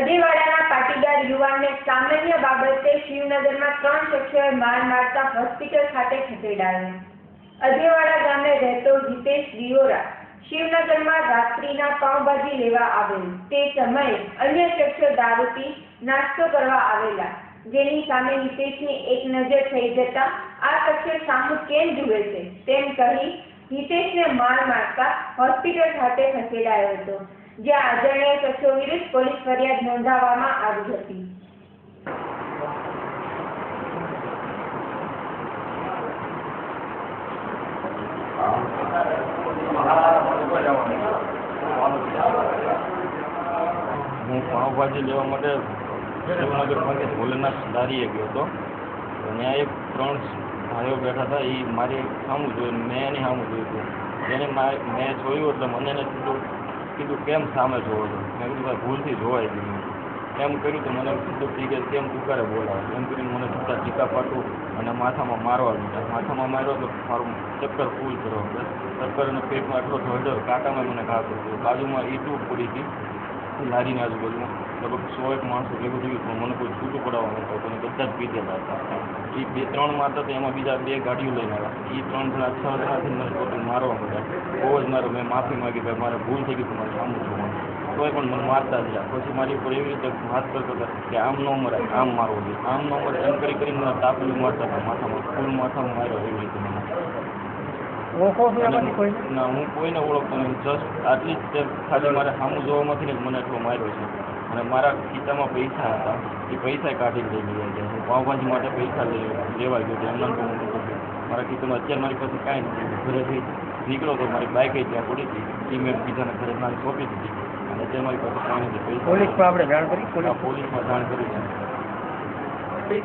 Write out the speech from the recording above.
અજેવાડાના પાટીદાર યુવાનને સામાન્ય બાબતે શિવનગરમાં ત્રણ શખ્સોએ માર મારતા હોસ્પિટલ ખાતે ખસેડાયો. અજેવાડા ગામે રહેતો હિતેશ દિયોરા શિવનગરમાં રાત્રિના પાઉંભાજી લેવા આવેલ. તે સમયે અન્ય શખ્સો દારૂ પી નાસ્તો કરવા આવેલા. જેની સામે હિતેશની એક નજર થઈ જતા આ શખ્સે સામું કેમ જુએ છે તેમ કહી હિતેશને માર મારતા હોસ્પિટલ ખાતે ખસેડાયો હતો. જ્યાં અજાણ્યા શખ્સો વિરુદ્ધ પોલીસ ફરિયાદ નોંધાવવામાં આવી હતી. હું પાઉંભાજી લેવા માટે શિવનગરમાંથી ભોલેનાથ દારીએ ગયો હતો. ત્યાં એક ત્રણ ભાઈઓ બેઠા હતા એ મારી સામું જોયું મેં એની સામું જોયું હતું. એને મેં જોયું એટલે મને એને કીધું કીધું, કેમ સામે જોવો છો? મેં કીધું, ભાઈ, ભૂલથી જોવાઈ ગયું એમ કર્યું તો મને કીધું થઈ ગયા કેમ તું કરે બોલાવે? એમ કરીને મને જૂતા ટીકા પાટું અને માથામાં મારવા દીધા. માથામાં માર્યો તો મારું ચક્કર ફૂલ બસ ચક્કર અને પેટમાં આટલો ઢળ્યો કાંટામાં મને ઘા કર્યો બાજુમાં ઈટું પડી હતી, લારીની આજુબાજુમાં. લગભગ સો એક માણસો ભેગું થયું પણ મને કોઈ છૂટું જ પી દેતા હતા. એ બે, ત્રણ મારતા હતા એમાં બીજા બે ગાડીઓ લઈને આવ્યા. એ ત્રણ જણા છ જણાથી મને પોતે મારવા મળ્યા બહુ જ મારો મેં માફી માગી ભાઈ મારે ભૂલ થઈ ગઈ તમારે સામું જોવાનું. તોય પણ મને મારતા જ પછી મારી ઉપર એવી રીતે વાત કરતો હતા કે આમ ન મરાય, આમ મારવો જોઈએ. આમ ન મરાય એમ કરી કરીને મને તાપલું મારતા હતા માથામાં, ફૂલ માથામાં માર્યો એવી રીતે મને. ઓળખો છો એમાંથી કોઈ ના હું કોઈને ઓળખતો નથી. જસ્ટ આટલી જ ખાલી મારે સામું જોવામાંથી ને મને એટલો માર્યો છે. અને મારા ખિસ્સામાં પૈસા હતા. એ પૈસા કાઢી લઈ ગયા છે. હું પાઉભાજી માટે પૈસા લઈ લેવા ગયો એમના તો હું મારા ખિસ્સામાં અત્યારે મારી પાસે કાંઈ નથી. ઘરેથી નીકળો તો મારી બાઇક ત્યાં પડી હતી. એ મેં બીજાના ઘરે મારી સોંપી દીધી. અને અત્યારે મારી પાસે કાંઈ નથી. પૈસા પોલીસમાં આપણે જાણ કરી? પોલીસ પોલીસમાં જાણ કરી છે.